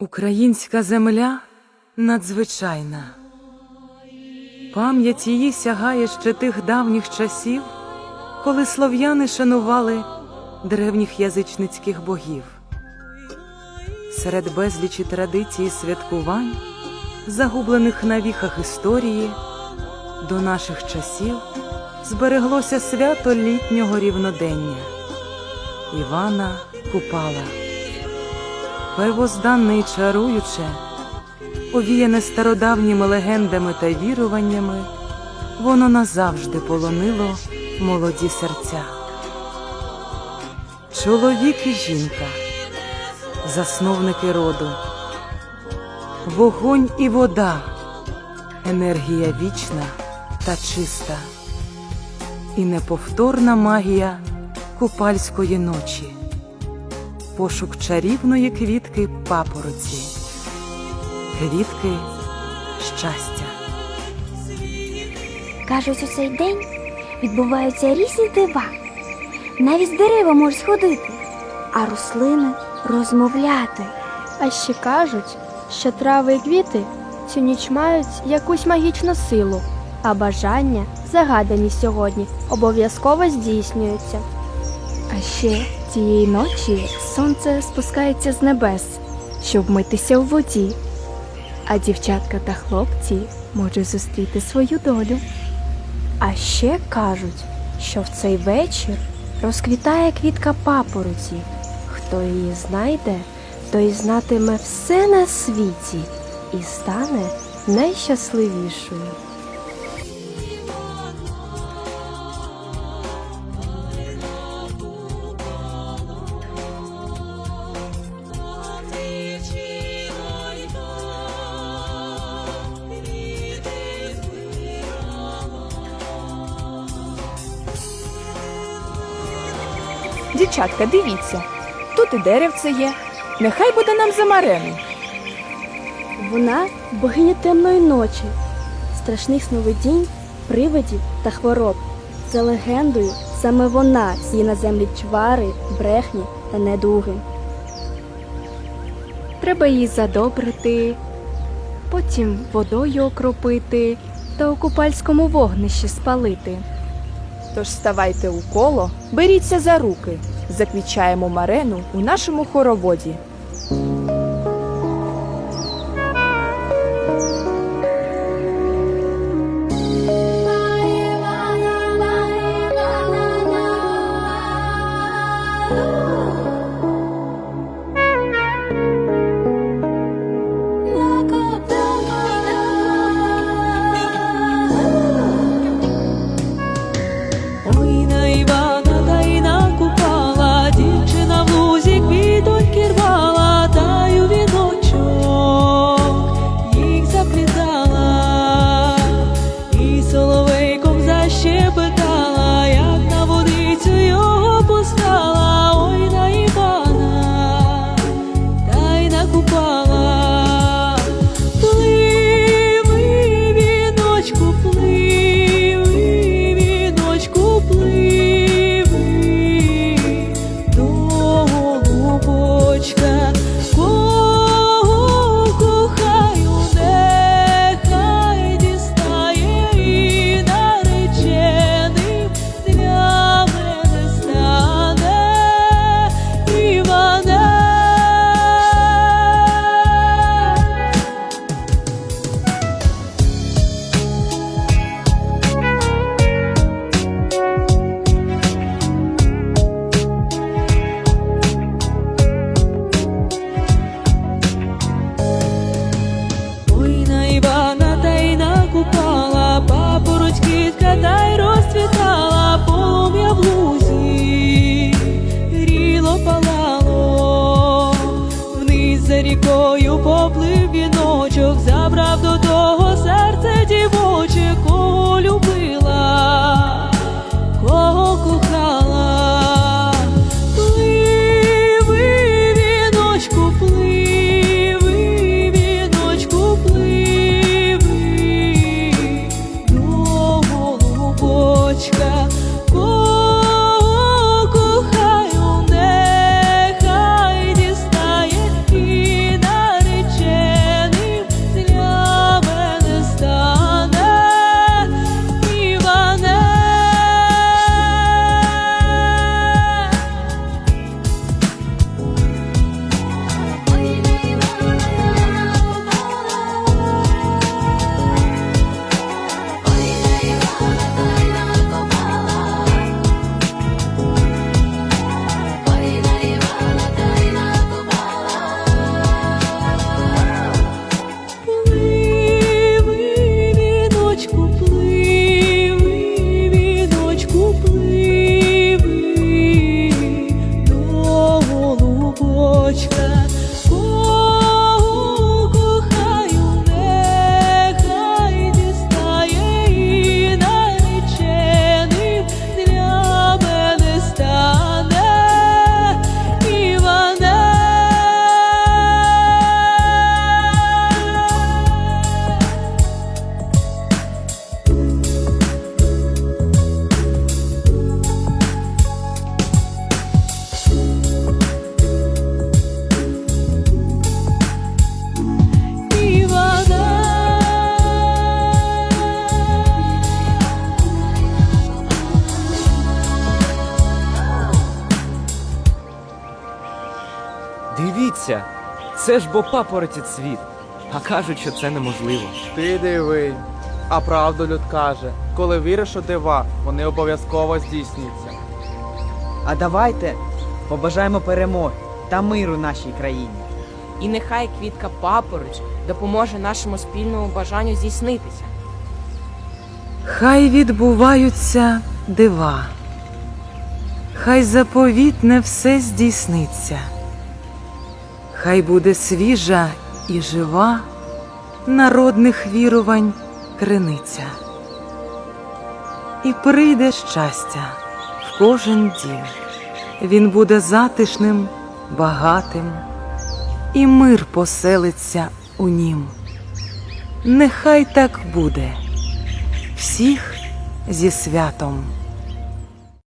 Українська земля надзвичайна. Пам'ять її сягає ще тих давніх часів, коли слов'яни шанували древніх язичницьких богів. Серед безлічі традицій святкувань, загублених на віхах історії, до наших часів збереглося свято літнього рівнодення Івана Купала. Первозданне чаруюче, овіяне стародавніми легендами та віруваннями, воно назавжди полонило молоді серця. Чоловік і жінка, засновники роду, вогонь і вода, енергія вічна та чиста, і неповторна магія купальської ночі пошук чарівної квітки папороці, квітки щастя. Кажуть, у цей день відбуваються різні дива. Навіть дерева можуть ходити, а рослини розмовляти. А ще кажуть, що трави і квіти цю ніч мають якусь магічну силу, а бажання, загадані сьогодні, обов'язково здійснюються. А ще цієї ночі сонце спускається з небес, щоб митися у воді, а дівчатка та хлопці можуть зустріти свою долю. А ще кажуть, що в цей вечір розквітає квітка папороті. Хто її знайде, той знатиме все на світі і стане найщасливішою. Дівчатка, дивіться, тут і деревце є. Нехай буде нам за марену. Вона богиня темної ночі, страшних сновидінь, привидів та хвороб. За легендою, саме вона сіє на землі чвари, брехні та недуги. Треба її задобрити, потім водою окропити та у купальському вогнищі спалити. Тож ставайте у коло, беріться за руки, заквічаємо марену у нашому хороводі. Голубочка, Це ж бо папороті цвіт. А кажуть, що це неможливо. Ти диви. А правду люд каже, коли віриш у дива, вони обов'язково здійсняться. А давайте побажаємо перемоги та миру нашій країні. І нехай квітка папороч допоможе нашому спільному бажанню здійснитися. Хай відбуваються дива, хай заповітне все здійсниться, хай буде свіжа і жива народних вірувань криниця. І прийде щастя в кожен дім. Він буде затишним, багатим, і мир поселиться у нім. Нехай так буде всіх зі святом.